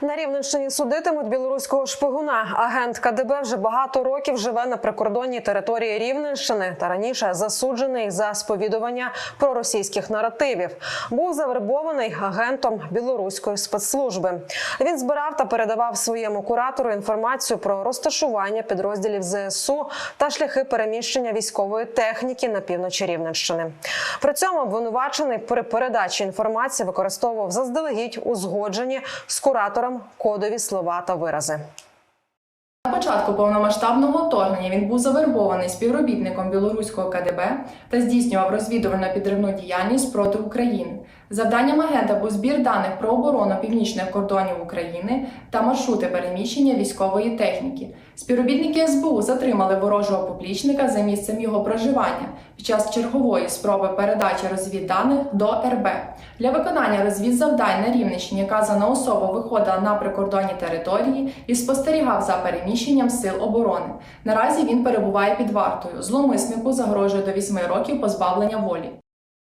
На Рівненщині судитимуть білоруського шпигуна. Агент КДБ вже багато років живе на прикордонній території Рівненщини та раніше засуджений за сповідування проросійських наративів. Був завербований агентом білоруської спецслужби. Він збирав та передавав своєму куратору інформацію про розташування підрозділів ЗСУ та шляхи переміщення військової техніки на півночі Рівненщини. При цьому обвинувачений при передачі інформації використовував заздалегідь узгоджені з куратором кодові слова та вирази. На початку повномасштабного вторгнення він був завербований співробітником білоруського КДБ та здійснював розвідувально підривну діяльність проти України. Завданням агента був збір даних про оборону північних кордонів України та маршрути переміщення військової техніки. Співробітники СБУ затримали ворожого поплічника за місцем його проживання під час чергової спроби передачі розвідданих до РБ. Для виконання розвідзавдань на Рівненщині казана особа виходила на прикордонні території і спостерігав за переміщенням сил оборони. Наразі він перебуває під вартою. Зломиснику загрожує до 8 років позбавлення волі.